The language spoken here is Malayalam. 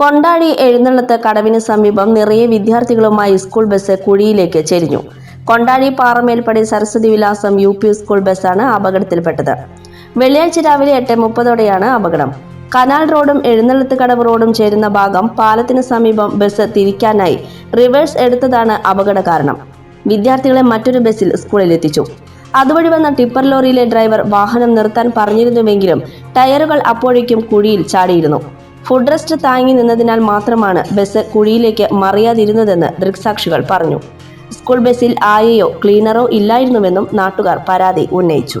കൊണ്ടാടി എഴുന്നള്ളത്ത് കടവിന് സമീപം നിറയെ വിദ്യാർത്ഥികളുമായി സ്കൂൾ ബസ് കുഴിയിലേക്ക് ചെരിഞ്ഞു. കൊണ്ടാടി പാറമേൽപ്പടി സരസ്വതി വിലാസം യു പി സ്കൂൾ ബസ്സാണ് അപകടത്തിൽപ്പെട്ടത്. വെള്ളിയാഴ്ച രാവിലെ എട്ട് മുപ്പതോടെയാണ് അപകടം. കനാൽ റോഡും എഴുന്നള്ളത്ത് കടവ് റോഡും ചേരുന്ന ഭാഗം പാലത്തിന് സമീപം ബസ് തിരിക്കാനായി റിവേഴ്സ് എടുത്തതാണ് അപകട കാരണം. വിദ്യാർത്ഥികളെ മറ്റൊരു ബസ്സിൽ സ്കൂളിൽ എത്തിച്ചു. അതുവഴി വന്ന ടിപ്പർ ലോറിയിലെ ഡ്രൈവർ വാഹനം നിർത്താൻ പറഞ്ഞിരുന്നുവെങ്കിലും ടയറുകൾ അപ്പോഴേക്കും കുഴിയിൽ ചാടിയിരുന്നു. ഫുഡ് റെസ്റ്റ് താങ്ങി നിന്നതിനാൽ മാത്രമാണ് ബസ് കുഴിയിലേക്ക് മറിയാതിരുന്നതെന്ന് ദൃക്സാക്ഷികൾ പറഞ്ഞു. സ്കൂൾ ബസ്സിൽ ആയയോ ക്ലീനറോ ഇല്ലായിരുന്നുവെന്നും നാട്ടുകാർ പരാതി ഉന്നയിച്ചു.